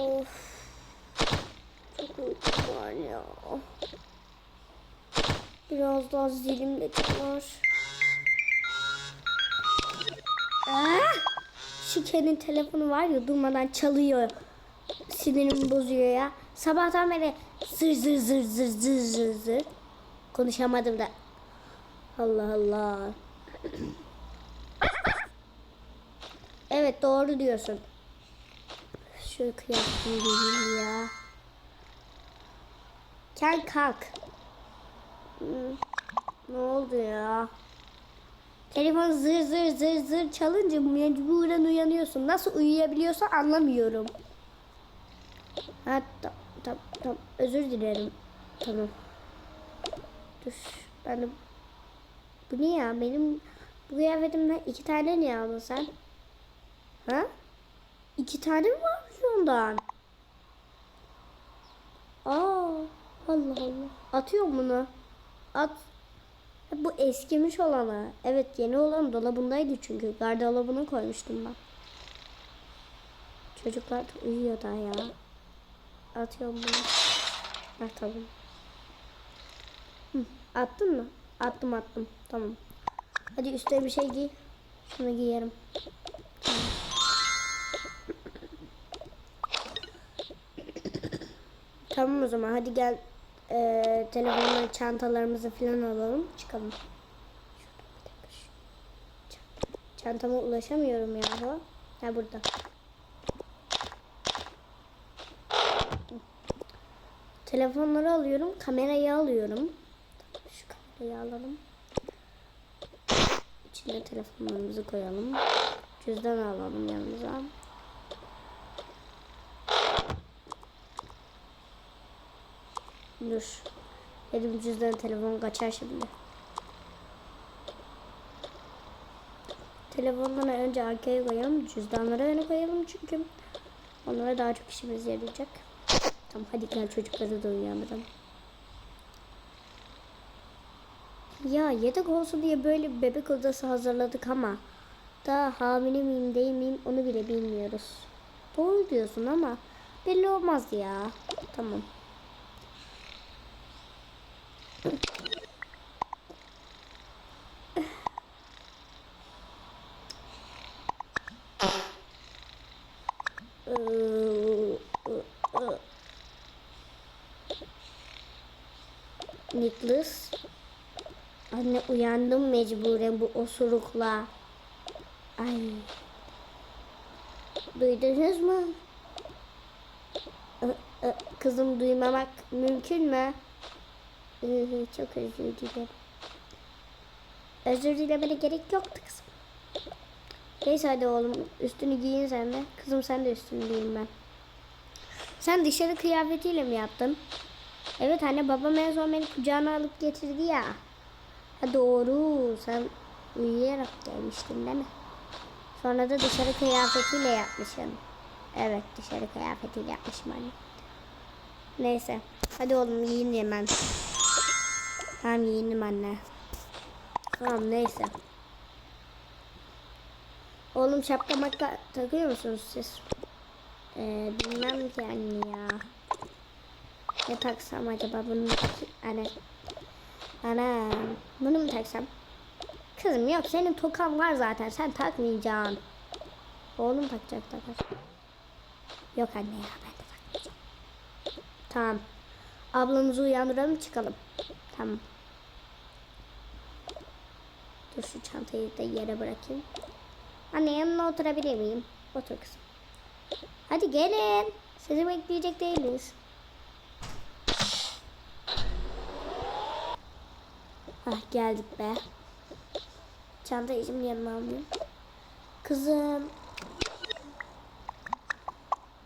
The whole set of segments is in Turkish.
Of. Çok uykum var ya. Biraz daha zilim de çalar. Ah! Şu Ken'in telefonu var ya durmadan çalıyor. Sinirimi bozuyor ya. Sabahtan beri zır zır zır zır zır zır zır. Konuşamadım da. Allah Allah. Evet doğru diyorsun. Şöyle kıyafetimi ya. Ken kalk. Hmm, Ne oldu ya? Telefon zır zır zır zır çalınca mecburen uyanıyorsun. Nasıl uyuyabiliyorsa anlamıyorum. Ha tamam tamam tamam özür dilerim. Tamam. Dur ben de... Bu ne ya benim bu kıyafetimden iki tane niye aldın sen? Ha? İki tane mi varmış ondan? Aa, Allah Allah. Atıyorum bunu. At. Bu eskimiş olanı. Evet yeni olan dolabındaydı çünkü. Gardırobuna koymuştum ben. Çocuklar da uyuyor daha ya. Atıyorum bunu. Hı, attın mı? Attım attım. Tamam. Hadi üstüne bir şey giy. Şunu giyerim. Tamam o zaman hadi gel eee telefonları çantalarımızı falan alalım çıkalım. Çantama ulaşamıyorum ya. Ha burada. Telefonları alıyorum, kamerayı alıyorum. Şu kamerayı alalım. İçine telefonlarımızı koyalım. Cüzdan alalım yanımıza. Dur. Benim cüzdan telefon kaçar şimdi. Telefonları önce arkaya koyalım. Cüzdanları öne koyalım çünkü onlara daha çok işimiz yarayacak. Tamam hadi gel çocukları da uyandıralım. Ya yedek olsun diye böyle bir bebek odası hazırladık ama daha hamile miyim değil miyim onu bile bilmiyoruz. Doğru diyorsun ama belli olmaz ya. Tamam. Nicholas. Anne uyandım mecburen bu osurukla. Ay. Duydunuz mu? Kızım duymamak mümkün mü? Çok özür dilerim. Özür dilemene gerek yoktu kızım. Neyse hadi oğlum üstünü giyin sen de. Kızım sen de üstünü giyin ben. Sen dışarı kıyafetiyle mi yaptın? Evet anne babam en son beni kucağına alıp getirdi ya. Ha doğru sen uyuyarak gelmiştin değil mi? Sonra da dışarı kıyafetiyle yapmışsın. Evet dışarı kıyafetiyle yapmışım anne. Neyse hadi oğlum giyin hemen. Tamam giyindim anne. Tamam neyse. Oğlum şapka makka takıyor musunuz siz? Ee, bilmem ki anne ya. Ne taksam acaba bunu? Ana. Ana. Bunu mu taksam? Kızım yok senin tokan var zaten sen takmayacaksın. Oğlum takacak takar. Yok anne ya ben de takmayacağım. Tamam. Ablamızı uyandıralım çıkalım. Tamam. Dur şu çantayı da yere bırakayım. Anne yanına oturabilir miyim? Otur kızım. Hadi gelin. Sizi bekleyecek değiliz. Ah geldik be. Çantayı şimdi yanıma alayım. Kızım.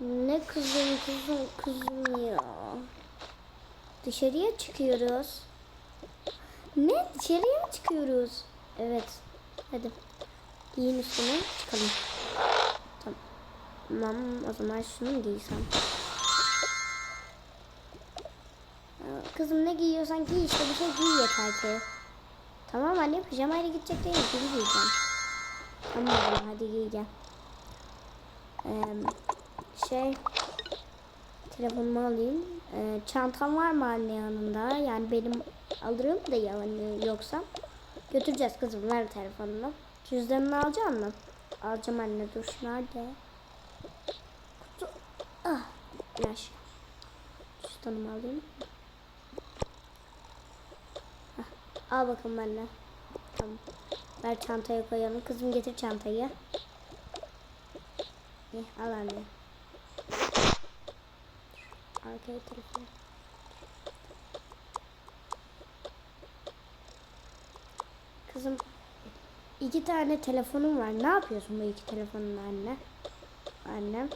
Ne kızım kızım kızım ya. Dışarıya çıkıyoruz. Ne? Dışarıya çıkıyoruz? Evet. Hadi. Giyin üstüne çıkalım. Tamam o zaman şunu giysem? Kızım ne giyiyorsan giy işte bir şey giy yeter ki. Tamam anne pijamayla gidecek değil gibi giyeceğim. Tamam hadi giy gel. Ee, şey telefonumu alayım. Ee, çantam var mı anne yanında? Yani benim alırım da yani yoksa. Götüreceğiz kızım ver telefonunu. Cüzdanını alacak mı? Alacağım anne dur nerede? Kutu. Ah. Yaş. Cüzdanımı alayım. Hah, Al bakalım anne. Tamam. Ver çantaya koyalım. Kızım getir çantayı. İyi, al anne. Arkaya telefon. Kızım iki tane telefonum var. Ne yapıyorsun bu iki telefonunla anne? Annem.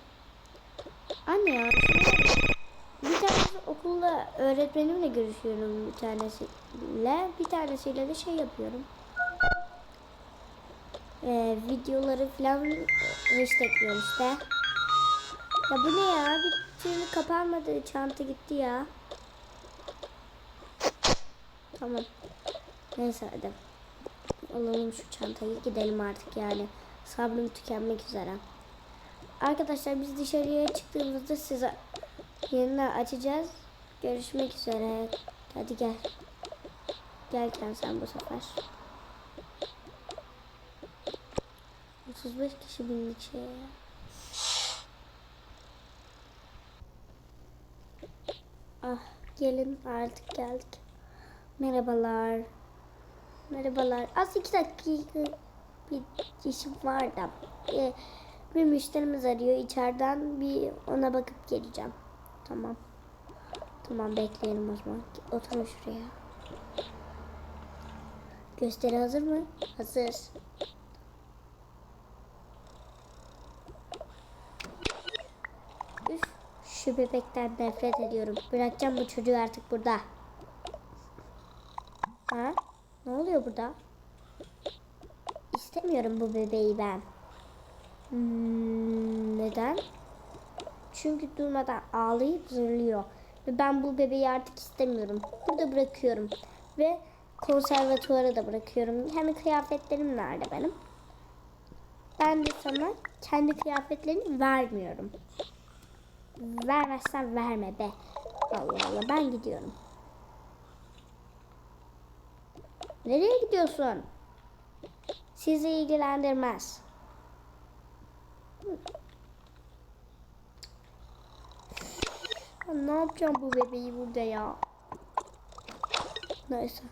Anne ya. Bir tanesi okulda öğretmenimle görüşüyorum bir tanesiyle. Bir tanesiyle de şey yapıyorum. Ee, videoları falan hashtagliyorum işte. Ya bu ne ya? Bir türlü kapanmadı. Çanta gitti ya. Tamam. Neyse hadi. Alalım şu çantayı. Gidelim artık yani. Sabrım tükenmek üzere. Arkadaşlar biz dışarıya çıktığımızda size yeniden açacağız. Görüşmek üzere. Hadi gel. Gelken sen bu sefer. 35 kişi bindik şeye. ya. Ah gelin artık geldik. Merhabalar. Merhabalar. Az iki dakika bir işim var da. Ee, bir müşterimiz arıyor. İçeriden bir ona bakıp geleceğim. Tamam. Tamam bekleyelim o zaman. Oturun şuraya. Gösteri hazır mı? Hazır. Üf, şu bebekten nefret ediyorum. Bırakacağım bu çocuğu artık burada. Ha? Ne oluyor burada? İstemiyorum bu bebeği ben. Hmm, neden? Çünkü durmadan ağlayıp zırlıyor. Ve ben bu bebeği artık istemiyorum. Burada bırakıyorum. Ve konservatuvara da bırakıyorum. Hem kıyafetlerim nerede benim? Ben de sana kendi kıyafetlerimi vermiyorum. Vermezsen verme be. Allah Allah ben gidiyorum. Nereye gidiyorsun? Sizi ilgilendirmez. Ne yapacağım bu bebeği burada ya? Neyse.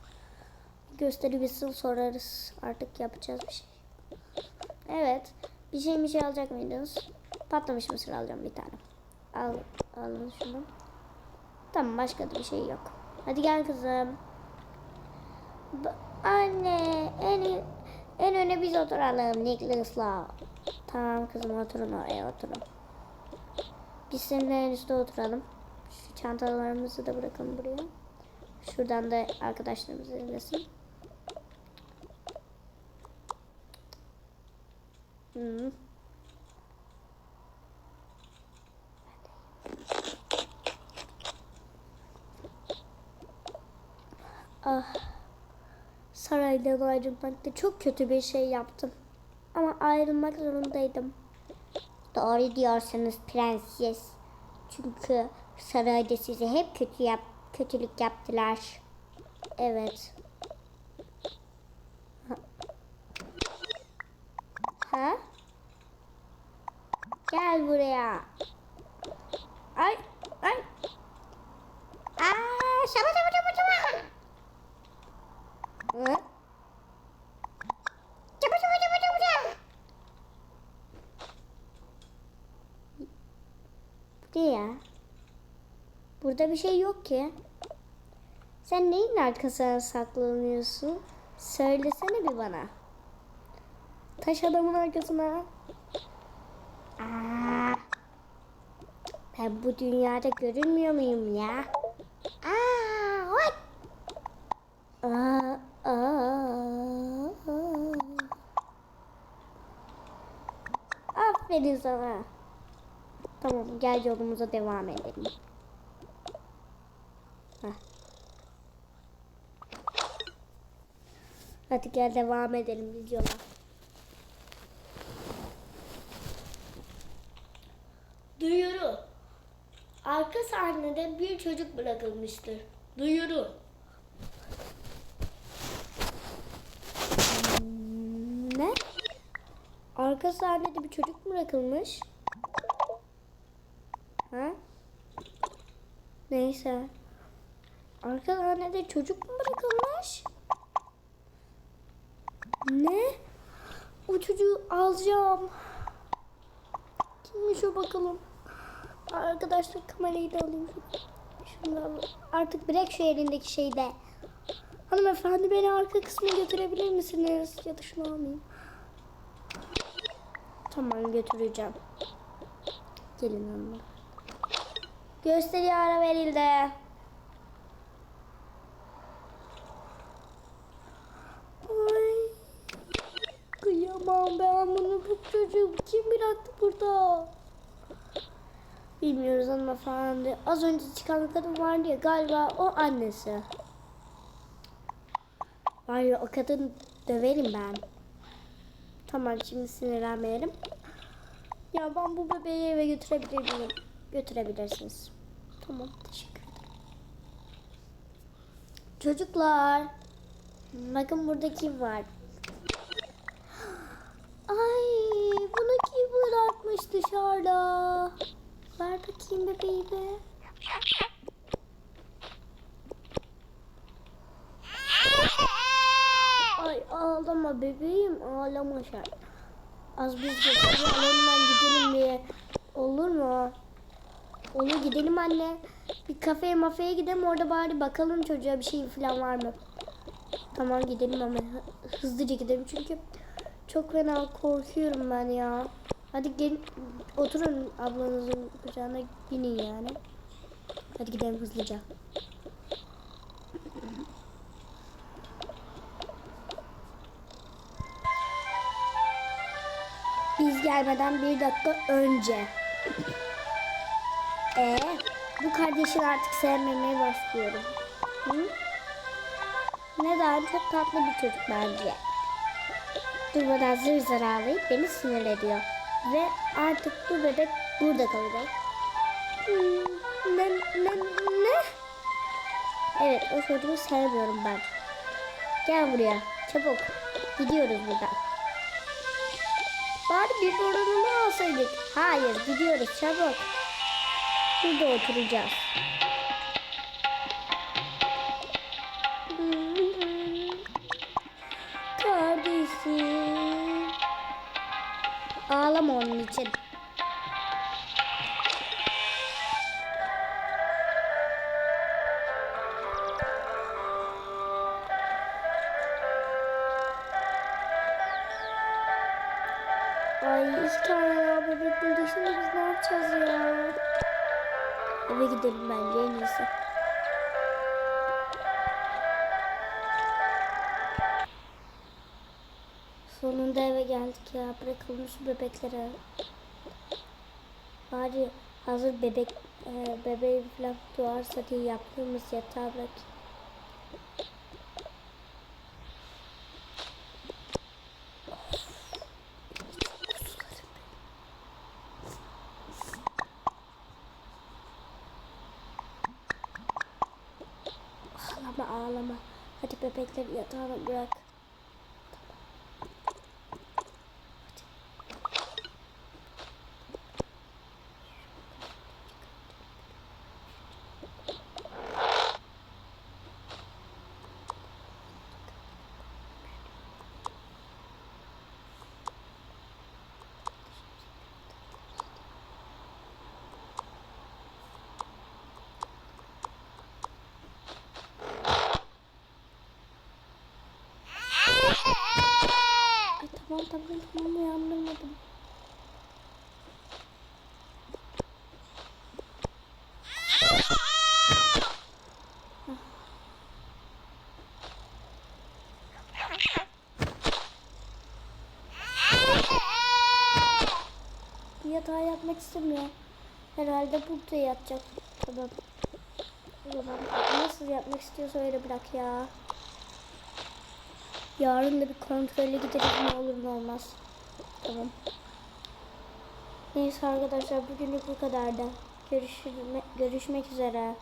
Gösteri bitsin sorarız. Artık yapacağız bir şey. Evet. Bir şey bir şey alacak mıydınız? Patlamış mısır alacağım bir tane. Al, alın şunu. Tamam başka da bir şey yok. Hadi gel kızım. Anne en en öne biz oturalım Nicholas'la. Tamam kızım oturun oraya oturun. Biz seninle en üstte oturalım. Şu çantalarımızı da bırakalım buraya. Şuradan da arkadaşlarımız izlesin. Hmm. Ah. Saraydan ayrılmakta çok kötü bir şey yaptım. Ama ayrılmak zorundaydım. Doğru diyorsunuz prenses. Çünkü sarayda size hep kötü yap kötülük yaptılar. Evet. Ha? Gel buraya. Ay, ay. Aa, şaba şaba şaba şaba. Hı? Çabuk çabuk çabuk çabuk çabuk. Bu ne ya? Burada bir şey yok ki. Sen neyin arkasına saklanıyorsun? Söylesene bir bana. Taş adamın arkasına. Aa, ben bu dünyada görünmüyor muyum ya? Aa, what? Aa, aa, aa. Aferin sana. Tamam gel yolumuza devam edelim. Hadi gel devam edelim biz yola. Duyuru. Arka sahnede bir çocuk bırakılmıştır. Duyuru. Ne? Arka sahnede bir çocuk bırakılmış? Ha? Neyse. Arka sahnede çocuk mu bırakılmış? Ne? O çocuğu alacağım. Kimmiş o bakalım? Arkadaşlar kamerayı da alayım. Alayım. Artık bırak şu elindeki şeyi de. Hanımefendi beni arka kısmına götürebilir misiniz? Ya da şunu almayayım. Tamam götüreceğim. Gelin hanımlar. Gösteriye ara verildi. Ay. Kıyamam ben bunu bu çocuğu kim bıraktı burada? Bilmiyoruz hanımefendi. Az önce çıkan kadın vardı ya galiba o annesi. Var ya o kadın döverim ben. Tamam şimdi sinirlenmeyelim. Ya ben bu bebeği eve götürebilir miyim? Götürebilirsiniz. Tamam teşekkür ederim. Çocuklar. Bakın burada kim var? Ay bunu kim bırakmış dışarıda? Ver bakayım bebeğimi. Ay ağlama bebeğim ağlama sen. Az biz götürü alanından gidelim diye. Olur mu? Olur gidelim anne. Bir kafeye mafeye gidelim orada bari bakalım çocuğa bir şey falan var mı? Tamam gidelim ama hı- hızlıca gidelim çünkü çok fena korkuyorum ben ya. Hadi gelin oturun ablanızın kucağına binin yani. Hadi gidelim hızlıca. Biz gelmeden bir dakika önce. Ee, bu kardeşini artık sevmemeye başlıyorum. Hı? Neden? Çok tatlı bir çocuk bence. Durmadan zır zır ağlayıp beni sinir ediyor. Ve artık bu bebek burada kalacak. Hmm, Ne, ne, ne? Evet o çocuğu sevmiyorum ben. Gel buraya çabuk. Gidiyoruz buradan. Bari bir oranını alsaydık. Hayır gidiyoruz çabuk. Burada oturacağız. Ağlama onun için. Ay iki tane daha bebek buldu. Şimdi biz ne yapacağız ya? Eve gidelim bence en iyisi. Geldik ya. Bırakalım şu bebeklere. Bari hazır bebek e, bebeği falan doğarsa diye yaptığımız yatağı bırak. Ağlama ağlama. Hadi bebekleri yatağına bırak. Tamam uyandırmadım. Bu yatağa yatmak istemiyor. Herhalde burada yatacak. Tamam. O zaman nasıl yatmak istiyorsa öyle bırak ya. Yarın da bir kontrole gideriz ne olur ne olmaz. Tamam. Neyse arkadaşlar bugünlük bu kadar da. Görüşmek üzere.